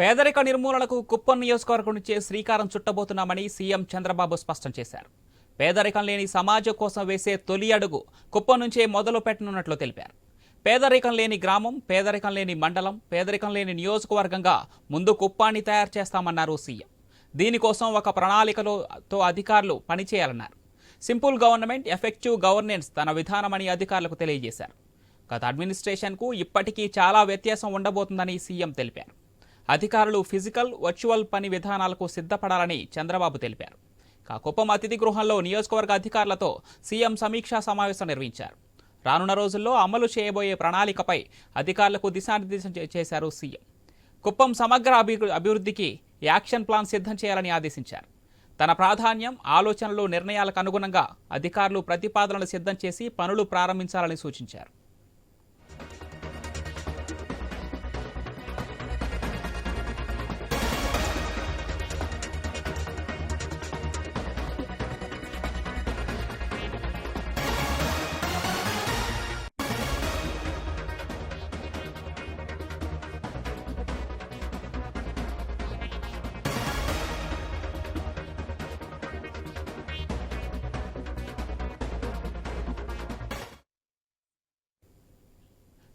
పేదరిక నిర్మూలనకు కుప్పం నియోజకవర్గం నుంచే శ్రీకారం చుట్టబోతున్నామని సీఎం చంద్రబాబు స్పష్టం చేశారు. పేదరికం లేని సమాజం కోసం వేసే తొలి అడుగు కుప్పం నుంచే మొదలు పెట్టనున్నట్లు తెలిపారు. పేదరికం లేని గ్రామం పేదరికం లేని మండలం పేదరికం లేని నియోజకవర్గంగా ముందు కుప్పాన్ని తయారు చేస్తామన్నారు సీఎం. దీనికోసం ఒక ప్రణాళికలో అధికారులు పనిచేయాలన్నారు. సింపుల్ గవర్నమెంట్ ఎఫెక్టివ్ గవర్నెన్స్ తన విధానమని అధికారులకు తెలియజేశారు. గత అడ్మినిస్ట్రేషన్కు ఇప్పటికీ చాలా వ్యత్యాసం ఉండబోతుందని సీఎం తెలిపారు. అధికారులు ఫిజికల్ వర్చువల్ పని విధానాలకు సిద్ధపడాలని చంద్రబాబు తెలిపారు. ఇక కుప్పం అతిథి గృహంలో నియోజకవర్గ అధికారులతో సీఎం సమీక్షా సమావేశం నిర్వహించారు. రానున్న రోజుల్లో అమలు చేయబోయే ప్రణాళికపై అధికారులకు దిశానిర్దేశం చే- చేశారు సీఎం. కుప్పం సమగ్ర అభి- అభివృద్ధికి యాక్షన్ ప్లాన్ సిద్ధం చేయాలని ఆదేశించారు. తన ప్రాధాన్యం ఆలోచనలు నిర్ణయాలకు అనుగుణంగా అధికారులు ప్రతిపాదనలు సిద్ధం చేసి పనులు ప్రారంభించాలని సూచించారు.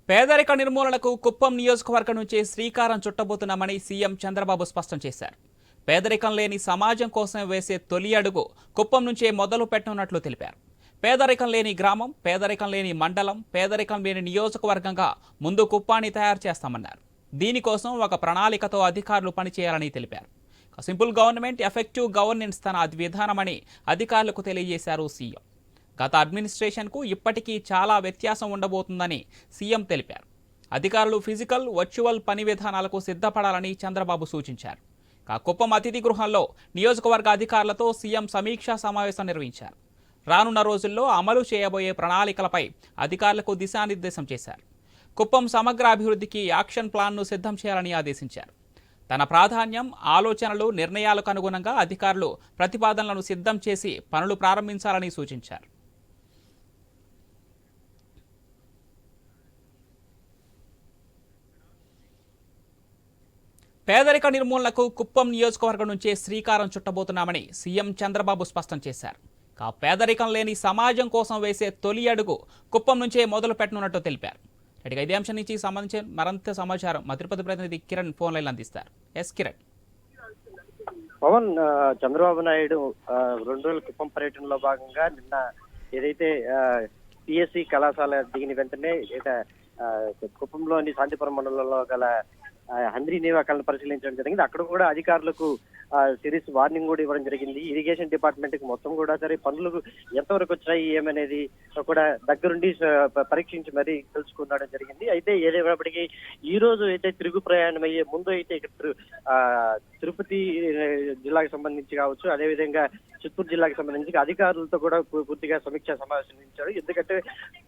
పేదరిక నిర్మూలనకు కుప్పం నియోజకవర్గం నుంచే శ్రీకారం చుట్టబోతున్నామని సీఎం చంద్రబాబు స్పష్టం చేశారు. పేదరికం లేని సమాజం కోసం వేసే తొలి అడుగు కుప్పం నుంచే మొదలు పెట్టనున్నట్లు తెలిపారు. పేదరికం లేని గ్రామం పేదరికం లేని మండలం పేదరికం లేని నియోజకవర్గంగా ముందు కుప్పాన్ని తయారు చేస్తామన్నారు. దీనికోసం ఒక ప్రణాళికతో అధికారులు పనిచేయాలని తెలిపారు. సింపుల్ గవర్నమెంట్ ఎఫెక్టివ్ గవర్నెన్స్ తన విధానమని అధికారులకు తెలియజేశారు సీఎం. గత అడ్మినిస్ట్రేషన్కు ఇప్పటికీ చాలా వ్యత్యాసం ఉండబోతుందని సీఎం తెలిపారు. అధికారులు ఫిజికల్ వర్చువల్ పని విధానాలకు సిద్ధపడాలని చంద్రబాబు సూచించారు. కుప్పం అతిథి గృహంలో నియోజకవర్గ అధికారులతో సీఎం సమీక్షా సమావేశం నిర్వహించారు. రానున్న రోజుల్లో అమలు చేయబోయే ప్రణాళికలపై అధికారులకు దిశానిర్దేశం చేశారు. కుప్పం సమగ్ర అభివృద్ధికి యాక్షన్ ప్లాన్ను సిద్ధం చేయాలని ఆదేశించారు. తన ప్రాధాన్యం ఆలోచనలు నిర్ణయాలకు అనుగుణంగా అధికారులు ప్రతిపాదనలను సిద్ధం చేసి పనులు ప్రారంభించాలని సూచించారు. పేదరిక నిర్మూలనకు కుప్పం నియోజకవర్గం నుంచే శ్రీకారం చుట్టబోతున్నామని సీఎం చంద్రబాబు స్పష్టం చేశారు. కా పేదరికం లేని సమాజం కోసం వేసే తొలి అడుగు కుప్పం నుంచే మొదలు పెట్టనున్నట్టు తెలిపారు. రెడ్డిగా ఇదే అంశం నుంచి సంబంధించి మరింత సమాచారం మా ప్రతినిధి కిరణ్ ఫోన్ లైన్ అందిస్తారు. ఎస్ కిరణ్. పవన్ చంద్రబాబు నాయుడు రెండు రోజుల కుప్పం పర్యటనలో భాగంగా నిన్న ఏదైతే పిఎస్సి కళాశాల దిగిన వెంటనే ఆ, కుప్పంలోని శాంతిపురం మండలంలో గల హంద్రీ నివాకాలను పరిశీలించడం జరిగింది. అక్కడ కూడా అధికారులకు సిరీస్ వార్నింగ్ కూడా ఇవ్వడం జరిగింది. ఇరిగేషన్ డిపార్ట్మెంట్కి మొత్తం కూడా సరే పనులు ఎంతవరకు వచ్చాయి ఏమనేది కూడా దగ్గరుండి పరీక్షించి మరీ తెలుసుకునడం జరిగింది. అయితే ఏదేమైనప్పటికీ ఈ రోజు అయితే తిరుగు ప్రయాణం అయ్యే ముందు అయితే ఇక్కడ ఆ, తిరుపతి జిల్లాకు సంబంధించి కావచ్చు అదేవిధంగా చిత్తూరు జిల్లాకు సంబంధించి అధికారులతో కూడా పూర్తిగా సమీక్ష సమావేశం నిర్వహించారు ఎందుకంటే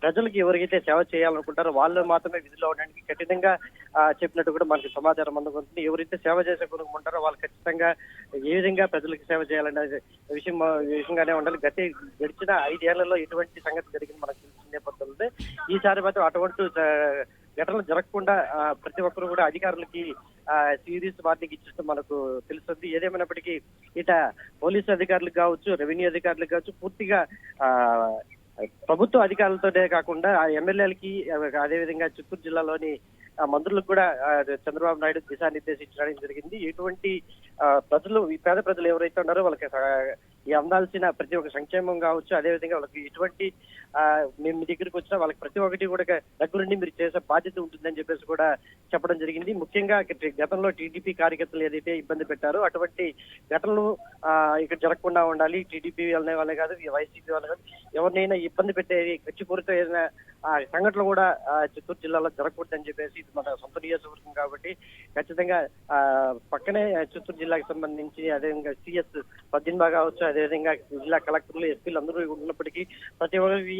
ప్రజలకు ఎవరికైతే సేవ చేయాలనుకుంటారో వాళ్ళు మాత్రమే విధిలో ఉండడానికి కఠినంగా చెప్పినట్టు కూడా మనకి సమాచారం అందుకుంటుంది. ఎవరైతే సేవ చేసే ఉంటారో వాళ్ళు ఖచ్చితంగా ఏ విధంగా ప్రజలకు సేవ చేయాలనే విషయం విషయంగానే ఉండాలి. గత గడిచిన ఐదేళ్ళలో ఎటువంటి సంగతి జరిగింది మనకు తెలిసిన నేపథ్యంలో ఈసారి మాత్రం అటువంటి ఘటనలు జరగకుండా ప్రతి ఒక్కరు కూడా అధికారులకి సీరియస్ వార్నింగ్ ఇచ్చినట్టు మనకు తెలుస్తుంది. ఏదేమైనప్పటికీ ఇట పోలీసు అధికారులకు కావచ్చు రెవెన్యూ అధికారులకు కావచ్చు పూర్తిగా ప్రభుత్వ అధికారులతోనే కాకుండా ఆ ఎమ్మెల్యేలకి అదేవిధంగా చిత్తూరు జిల్లాలోని ఆ మంత్రులకు కూడా చంద్రబాబు నాయుడు దిశానిర్దేశించడానికి జరిగింది. ఎటువంటి ఆ, ప్రజలు ఈ పేద ప్రజలు ఎవరైతే ఉన్నారో వాళ్ళకి అందాల్సిన ప్రతి ఒక్క సంక్షేమం కావచ్చు అదేవిధంగా వాళ్ళకి ఎటువంటి ఆ, మేము మీ దగ్గరికి వచ్చినా వాళ్ళకి ప్రతి ఒక్కటి కూడా దగ్గరుండి మీరు చేసే బాధ్యత ఉంటుందని చెప్పేసి కూడా చెప్పడం జరిగింది. ముఖ్యంగా గతంలో టీడీపీ కార్యకర్తలు ఏదైతే ఇబ్బంది పెట్టారో అటువంటి ఘటనలు ఇక్కడ జరగకుండా ఉండాలి. టీడీపీ వాళ్ళనే వాళ్ళే కాదు వైసీపీ వాళ్ళే కాదు. ఎవరినైనా ఇబ్బంది పెట్టేది ఖర్చుపూరిత ఏదైనా ఆ, సంఘటనలు కూడా చిత్తూరు జిల్లాలో జరగకూడదని చెప్పేసి ఇది మన సొంత నియోజకవర్గం కాబట్టి ఖచ్చితంగా ఆ, పక్కనే చిత్తూరు జిల్లాకు సంబంధించి అదేవిధంగా సిఎస్ పద్దెనిమిది కావచ్చు అదేవిధంగా జిల్లా కలెక్టర్లు ఎస్పీలు అందరూ ఉన్నప్పటికీ ప్రతి ఒక్కరికి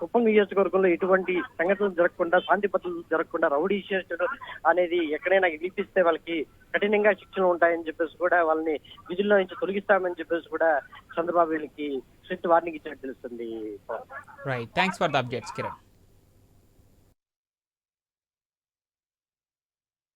కుప్పం నియోజకవర్గంలో ఎటువంటి సంఘటనలు జరగకుండా శాంతి భద్రతలు జరగకుండా రౌడీ చేసడం అనేది ఎక్కడైనా వినిపిస్తే వాళ్ళకి కఠినంగా శిక్షలు ఉంటాయని చెప్పేసి కూడా వాళ్ళని రోజుల్లో నుంచి తొలగిస్తామని చెప్పేసి కూడా చంద్రబాబు వీళ్ళకి స్ట్రిక్ట్ వార్నింగ్ ఇచ్చినట్టు తెలుస్తుంది. Right thanks for the updates Kiran